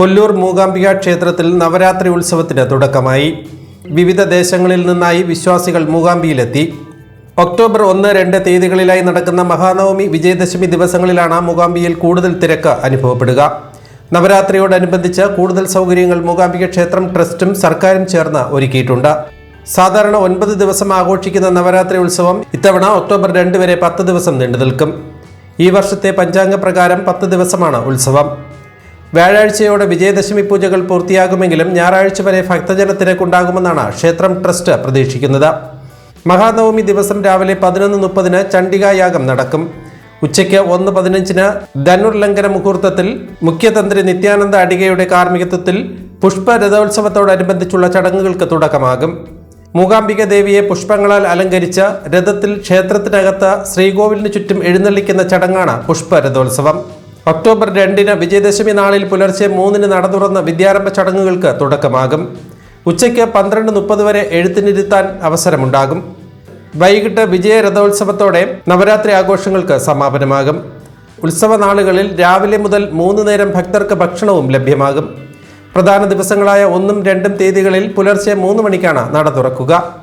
കൊല്ലൂർ മൂകാംബിക ക്ഷേത്രത്തിൽ നവരാത്രി ഉത്സവത്തിന് തുടക്കമായി. വിവിധ ദേശങ്ങളിൽ നിന്നായി വിശ്വാസികൾ മൂകാംബിയിലെത്തി. ഒക്ടോബർ ഒന്ന് രണ്ട് തീയതികളിലായി നടക്കുന്ന മഹാനവമി വിജയദശമി ദിവസങ്ങളിലാണ് മൂകാംബിയിൽ കൂടുതൽ തിരക്ക് അനുഭവപ്പെടുക. നവരാത്രിയോടനുബന്ധിച്ച് കൂടുതൽ സൗകര്യങ്ങൾ മൂകാംബിക ക്ഷേത്രം ട്രസ്റ്റും സർക്കാരും ചേർന്ന് ഒരുക്കിയിട്ടുണ്ട്. സാധാരണ ഒൻപത് ദിവസം ആഘോഷിക്കുന്ന നവരാത്രി ഉത്സവം ഇത്തവണ ഒക്ടോബർ രണ്ട് വരെ പത്ത് ദിവസം നീണ്ടു നിൽക്കും. ഈ വർഷത്തെ പഞ്ചാംഗ പ്രകാരം പത്ത് ദിവസമാണ് ഉത്സവം. വ്യാഴാഴ്ചയോടെ വിജയദശമി പൂജകൾ പൂർത്തിയാകുമെങ്കിലും ഞായറാഴ്ച വരെ ഭക്തജന തിരക്കുണ്ടാകുമെന്നാണ് ക്ഷേത്രം ട്രസ്റ്റ് പ്രതീക്ഷിക്കുന്നത്. മഹാനവമി ദിവസം രാവിലെ പതിനൊന്ന് മുപ്പതിന് ചണ്ഡികായാഗം നടക്കും. ഉച്ചയ്ക്ക് ഒന്ന് പതിനഞ്ചിന് ധനുർലംഘന മുഹൂർത്തത്തിൽ മുഖ്യതന്ത്രി നിത്യാനന്ദ അടികയുടെ കാർമ്മികത്വത്തിൽ പുഷ്പ രഥോത്സവത്തോടനുബന്ധിച്ചുള്ള ചടങ്ങുകൾക്ക് തുടക്കമാകും. മൂകാംബിക ദേവിയെ പുഷ്പങ്ങളാൽ അലങ്കരിച്ച രഥത്തിൽ ക്ഷേത്രത്തിനകത്ത് ശ്രീകോവിലിന് ചുറ്റും എഴുന്നള്ളിക്കുന്ന ചടങ്ങാണ് പുഷ്പ രഥോത്സവം ഒക്ടോബർ രണ്ടിന് വിജയദശമി നാളിൽ പുലർച്ചെ മൂന്നിന് നട തുറന്ന വിദ്യാരംഭ ചടങ്ങുകൾക്ക് തുടക്കമാകും. ഉച്ചയ്ക്ക് പന്ത്രണ്ട് മുപ്പത് വരെ എഴുത്തിനിരുത്താൻ അവസരമുണ്ടാകും. വൈകിട്ട് വിജയ രഥോത്സവത്തോടെ നവരാത്രി ആഘോഷങ്ങൾക്ക് സമാപനമാകും. ഉത്സവ നാളുകളിൽ രാവിലെ മുതൽ മൂന്ന് നേരം ഭക്തർക്ക് ഭക്ഷണവും ലഭ്യമാകും. പ്രധാന ദിവസങ്ങളായ ഒന്നും രണ്ടും തീയതികളിൽ പുലർച്ചെ മൂന്ന് മണിക്കാണ് നട തുറക്കുക.